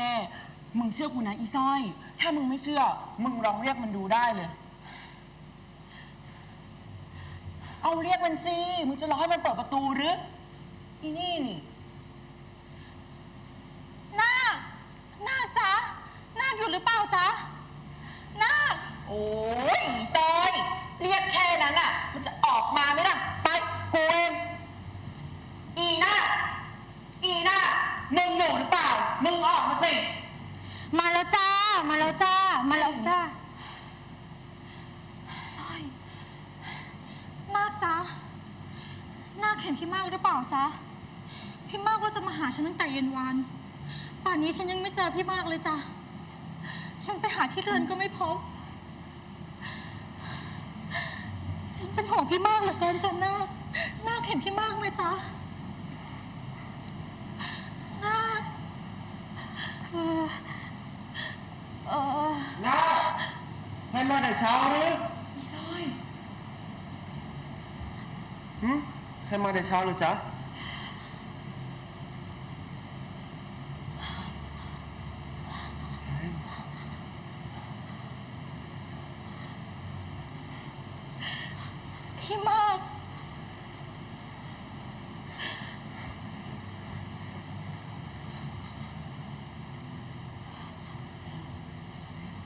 แน่ๆ มึงเชื่อกูนะอีสร้อย ถ้ามึงไม่เชื่อ มึงลองเรียกมันดูได้เลย เอาเรียกมันสิ มึงจะรอให้มันเปิดประตูหรือ อีนี่นี่ นาคนาคจ๊ะนาคอยู่หรือเปล่าจ๊ะนาค โอ้ยอีซอย เรียกแค่นั้นอะ มันจะออกมาไหมล่ะ ไป กูเอง อีน่าอีน่ามึงอยู่หรือเปล่า มึงออกมาสิ มาแล้วจ้า มา แล้วจ้ามาแล้วจ้าสร้อยนาคจ๊ะนาคเห็นพี่มากหรือเปล่าจ๊ะพี่มากก็จะมาหาฉันตั้งแต่เย็นวาน ป่านนี้ฉันยังไม่เจอพี่มากเลยจ้ะฉันไปหาที่เรือนก็ไม่พบ ฉันเป็นห่วงพี่มากเหลือเกินจ้ะนาคนาคเห็นพี่มากไหมจ๊ะนาคคือ เออ นะ ให้มาแต่เช้าหรืออีซอยหึให้มาแต่เช้าหรือจ๊ะ พี่มาก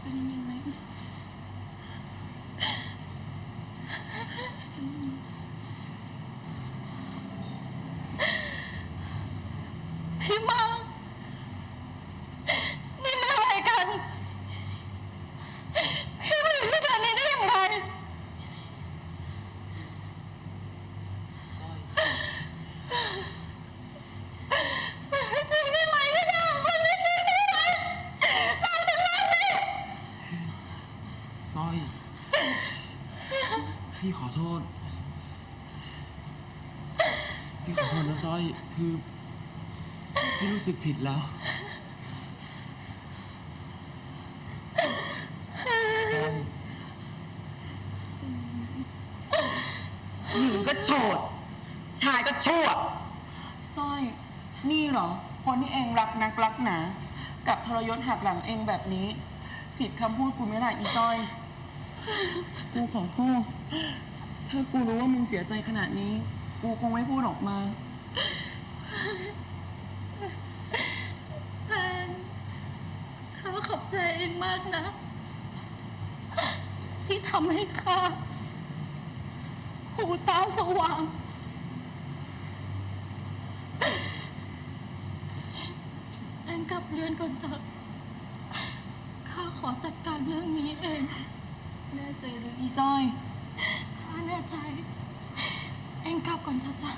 จะยังไงอีซอย พี่มากนี่มันอะไรกัน พี่มาอยู่ด้วยกันนี้ได้อย่างไร จริงใช่ไหมพี่ดาวมันไม่จริงใช่ไหมตามฉันมาสิ สร้อย พี่ขอโทษ พี่ขอโทษนะสร้อย คือ พี่รู้สึกผิดแล้วหญิงก็โฉดชายก็ชั่ว สร้อย นี่เหรอ คนที่เองรักนักรักหนา กับทรยศหักหลังเองแบบนี้ ผิดคำพูดกูไหม่ล่ะอีสร้อย กูขอโทษถ้ากูรู้ว่ามึงเสียใจขนาดนี้ กูคงไม่พูดออกมา แพนข้าขอบ ใจเองมากนะ ที่ทำให้ข้าหูตาสว่าง เองกลับเรือนก่อนเถอะข้าขอจัดการเรื่องนี้เอง แน่ใจหรืออีสร้อยข้าแน่ใจ เองกลับก่อนเถอะจ้ะ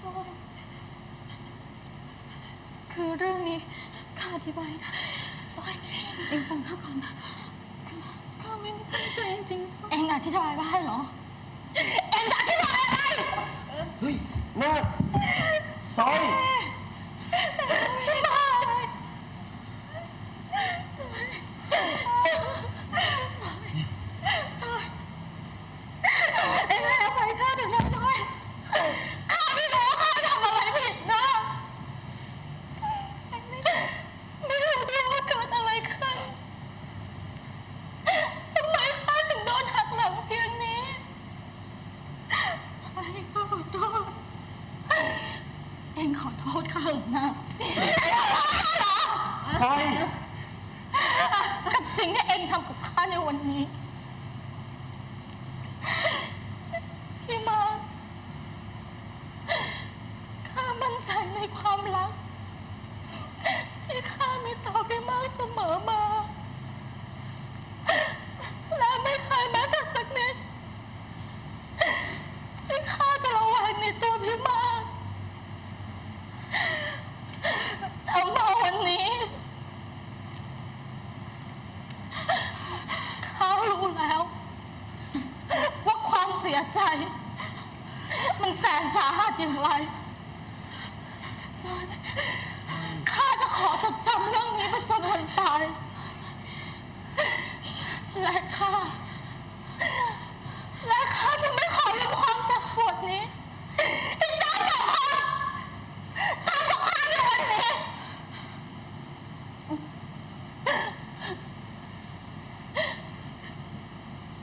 สร้อย คือเรื่องนี้ข้าอธิบายได้สร้อยเองฟังข้าก่อนนะคือข้าไม่ได้ตั้งใจจริงๆสร้อยเองอธิบายได้เหรอ เองจะอธิบายอะไรเฮ้ยนาคสร้อย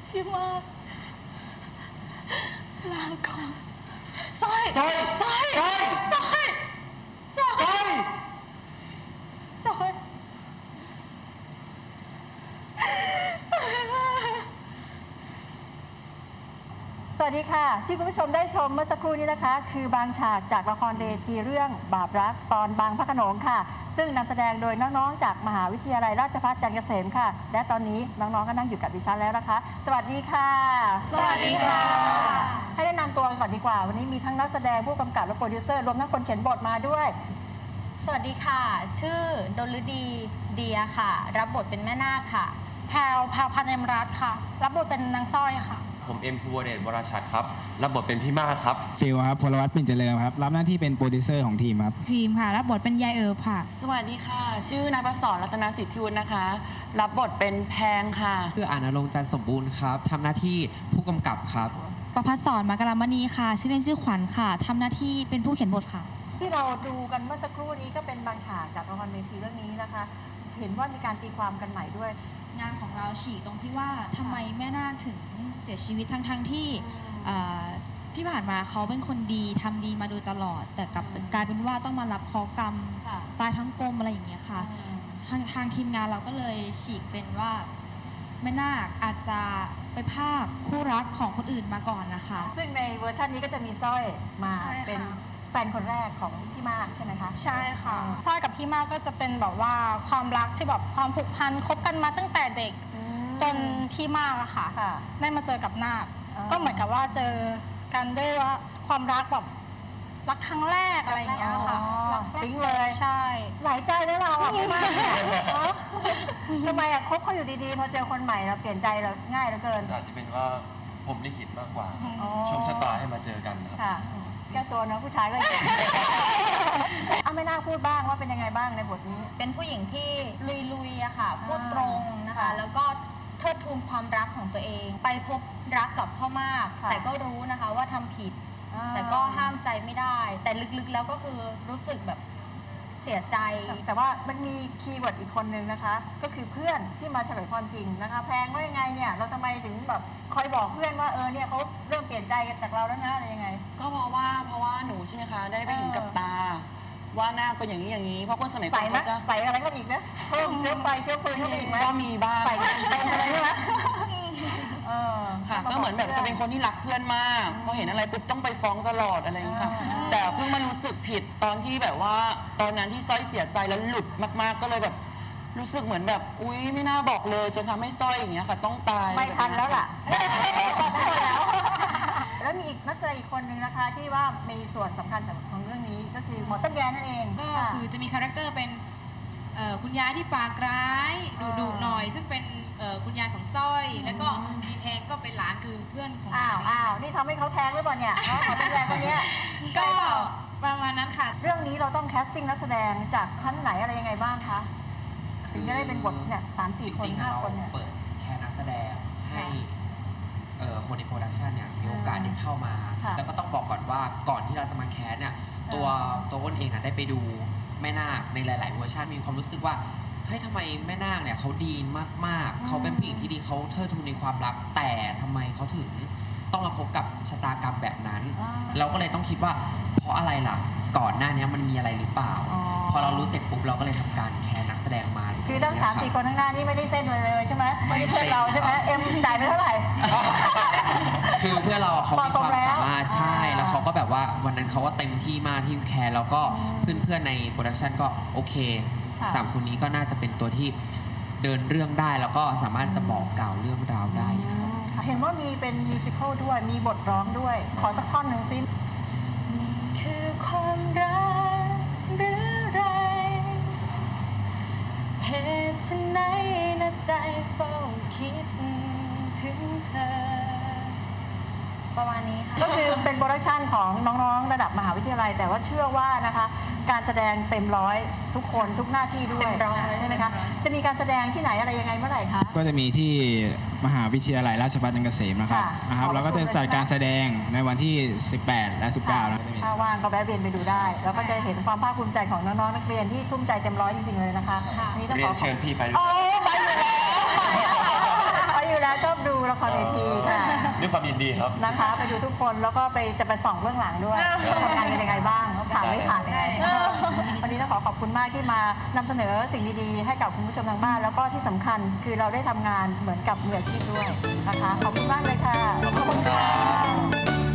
ที่ว่าลาก่อนสร้อยสร้อยสร้อยสร้อย วัสดีค่ะ ที่คุณผู้ชมได้ชมเมื่อสักครู่นี้นะคะ คือบางฉากจากละครเวทีเรื่องบาปรักตอนบางพระโขนงค่ะ ซึ่งนำแสดงโดยน้องๆ จากมหาวิทยาลัยราชภัฏจันทร์เกษมค่ะ และตอนนี้น้องๆก็นั่งอยู่กับดิฉันแล้วนะคะ สวัสดีค่ะ สวัสดีค่ะ ให้แนะนำตัวกันก่อนดีกว่า วันนี้มีทั้งนักแสดงผู้กำกับและโปรดิวเซอร์รวมทั้งคนเขียนบทมาด้วย สวัสดีค่ะ ชื่อดลฤดีเดียค่ะ รับบทเป็นแม่นาคค่ะแพลวแพลวพันธ์เอมรัตน์ค่ะ รับบทเป็นนางสร้อยค่ะ ผมเอ็มภูวเดชวรชัดครับ รับบทเป็นพี่มากครับ ฟิลครับพลวัตปิ่นเจริญครับ รับหน้าที่เป็นโปรดิวเซอร์ของทีมครับ ครีมค่ะ รับบทเป็นยายเอิบค่ะ สวัสดีค่ะ ชื่อนายประสอนรัตนสิทธิวุฒินะคะ รับบทเป็นแพงค่ะ คืออ่านรงค์จันทร์สมบูรณ์ครับทำหน้าที่ผู้กำกับครับ ประพัฒสอนมากรามณีค่ะ ชื่อเล่นชื่อขวัญค่ะทำหน้าที่เป็นผู้เขียนบทค่ะ ที่เราดูกันเมื่อสักครู่นี้ก็เป็นบางฉากจากละครเวทีเรื่องนี้นะคะ เห็นว่ามีการตีความกันใหม่ด้วย งานของเราฉีกตรงที่ว่าทำไมแม่นาคถึงเสียชีวิตทั้งทั้งๆที่เอ่อที่ผ่านมาเขาเป็นคนดีทำดีมาโดยตลอด แต่กลับกลายเป็นว่าต้องมารับเคราะห์กรรมค่ะ ตายทั้งกลมอะไรอย่างเงี้ยค่ะ ทางทางทีมงานเราก็เลยฉีกเป็นว่าแม่นาคอาจจะไปภาคคู่รักของคนอื่นมาก่อนนะคะ ซึ่งในเวอร์ชันนี้ก็จะมีสร้อยมาใช่ค่ะ เป็น แฟนคนแรกของพี่มากใช่ไหมคะใช่ค่ะสร้อยกับพี่มากก็จะเป็นแบบว่าความรักที่แบบความผูกพันคบกันมาตั้งแต่เด็กอืม จนพี่มากอะค่ะ ค่ะ ได้มาเจอกับนาคอ๋อก็เหมือนกับว่าเจอกันด้วยว่าความรักแบบรักครั้งแรกอะไรอย่างเงี้ยค่ะอ๋อรักแรกปิ๊งเลย ใช่ หลายใจนะเราอะพี่มากเนี่ยเนอะทำไมอะคบเขาอยู่ดีๆ พอเจอคนใหม่เราเปลี่ยนใจเราง่ายเหลือเกินอาจจะเป็นว่าผมลิขิตมากกว่า อ๋อ โชคชะตาให้มาเจอกันครับ ค่ะ แก้ตัวเนอะผู้ชายก็อย่างนี้เอาไม่น่าพูดบ้างว่าเป็นยังไงบ้างในบทนี้ เป็นผู้หญิงที่ลุยๆอะค่ะ พูดอ่าตรงนะคะ ค่ะแล้วก็เทิดทูนความรักของตัวเอง ไปพบรักกับพ่อมาก ค่ะ แต่ก็รู้นะคะว่าทำผิดอ่าแต่ก็ห้ามใจไม่ได้ แต่ลึกๆแล้วก็คือรู้สึกแบบ เสียใจ แต่ว่ามันมีคีย์เวิร์ดอีกคนนึงนะคะ ก็คือเพื่อนที่มาเฉลยความจริงนะคะ แพงว่ายังไงเนี่ย เราทำไมถึงแบบคอยบอกเพื่อนว่าเออเนี่ยเขาเริ่มเปลี่ยนใจจากเราแล้วนะอะไรยังไง ก็เพราะว่าเพราะว่าหนูใช่ไหมคะได้ไปเห็นกับตา ว่าหน้าเป็นอย่างนี้อย่างนี้เพราะคนสมัยก่ใส่อนไหมเขาจะใส่อะไรก็อีกนะเพิ่มเชื้อไฟเชื้อเพลิงเข้าไปอีกไหมก็มีบ้าง ใส่เต็มอะไรใช่ไหม เออค่ะก็เหมือนแบบจะเป็นคนที่รักเพื่อนมากพอเห็นอะไรปุ๊บต้องไปฟ้องตลอดอะไรอย่างเงี้ยค่ะอ่าแต่เพิ่งมารู้สึกผิดตอนที่แบบว่า ตอนนั้นที่สร้อยเสียใจแล้วหลุดมากๆ ก็เลยแบบรู้สึกเหมือนแบบ อุ๊ยไม่น่าบอกเลยจนทำให้สร้อยอย่างเงี้ยค่ะ ต้องตายไม่ทันแล้วล่ะแบบเนี้ยแล้ว แล้วมีอีกนักแสดงอีกคนนึงนะคะ ที่ว่ามีส่วนสำคัญของเรื่องนี้ก็คือหมอต้นแยนั่นเองก็ค่ะ คือจะมีคาแรคเตอร์เป็นเอ่อคุณยายที่ปากร้ายดุอ่าดุหน่อย ซึ่งเป็น เอ่อคุณยายของสร้อย แล้วก็มีแพงก็เป็นหลานคือเพื่อนของอ้าวอ้าวนี่ทำให้เขาแท้งหรือเปล่าเนี่ยเอ้าหมอต้นแยคนเนี้ยก็ประมาณนั้นค่ะ เรื่องนี้เราต้องแคสติ้งนักแสดงจากชั้นไหนอะไรยังไงบ้างคะถึงจะได้เป็นบทเนี่ยสามสี่จคนริงๆห้าเราคนเนี่ย เปิดแค่นักแสดงให้ค่ะเอ่อคนในโปรดักชันเนี่ยมีโอกาสได้เข้ามา ค่ะแล้วก็ต้องบอกก่อนว่าก่อนที่เราจะมาแคสเนี่ยตัวตัวอ้นเองอะได้ไปดูแม่นาคในหลาย ๆ เวอร์ชันมีความรู้สึกว่า เฮ้ยทำไมแม่นาคเนี่ยเขาดีมากอืมๆเขาเป็นผู้หญิงที่ดีเขาเทิดทูนในความรัก แต่ทำไมเขาถึงต้องมาพบกับชะตากรรมแบบนั้น อ่าเราก็เลยต้องคิดว่า เพราะอะไรล่ะ ก่อนหน้านี้มันมีอะไรหรือเปล่า อ๋อ พอเรารู้เสร็จปุ๊บเราก็เลยทำการแคร์นักแสดงมาคือทั้งสามสี่คนข้างหน้านี่ไม่ได้เส้นเลยเลยใช่ไหมไม่ไม่ได้ใช่เส้นเราใช่ไหมครับเอ็มจ่ายไปเท่าไหร่ คือเพื่อนเราเขาเหมาะมีสคมวามแล้วสามารถใช่อ่า แล้วเขาก็แบบว่าวันนั้นเขาก็เต็มที่มากที่แคร์แล้วก็เพื่อนๆในโปรดักชันก็โอเค ค่ะ สามคนนี้ก็น่าจะเป็นตัวที่เดินเรื่องได้แล้วก็สามารถจะบอกกล่าวเรื่องราวได้ครับเห็นว่ามีเป็นมิวสิควลด้วย มีบทร้องด้วย ขอสักท่อนหนึ่งสิคือความรัก โปรดักชันของน้องๆ ระดับมหาวิทยาลัย แต่ว่าเชื่อว่านะคะ การแสดงเต็มร้อยทุกคนทุกหน้าที่ด้วยเต็มร้อยใช่ไหมคะจะมีการแสดงที่ไหนอะไรยังไงเมื่อไหร่คะ ก็จะมีที่มหาวิทยาลัยราชภัฏจันทร์เกษมนะครับค่ะนะครับ ขอแล้วก็จะจัดการแสดงในวันที่ 18 และ 19นะครับจะมีถ้าว่างก็แวะเวียนไปดูได้ แล้วก็จะเห็นความภาคภูมิใจของน้องๆนักเรียนที่ทุ่มใจเต็มร้อยจริงๆเลยนะคะนี่ต้องเรีขยอนเชิญพี่ไปด้วย โอ้ไปอยู่ แล้วไปอยู่แล้วชอบดูละครเวทีค่ะด้วยความยินดีครับ นะคะ ไปดูทุกคนแล้วก็ไปจะไปส่องเบื้องหลังด้วยทำงานกันยังไงบ้างผ่านไม่ผ่านยังไงวันนี้ต้องขอขอบคุณมากที่มานำเสนอสิ่งดีๆให้กับคุณผู้ชมทางบ้าน แล้วก็ที่สำคัญคือเราได้ทำงานเหมือนกับมืออาชีพด้วยนะคะขอบคุณมากเลยค่ะขอบคุณครับ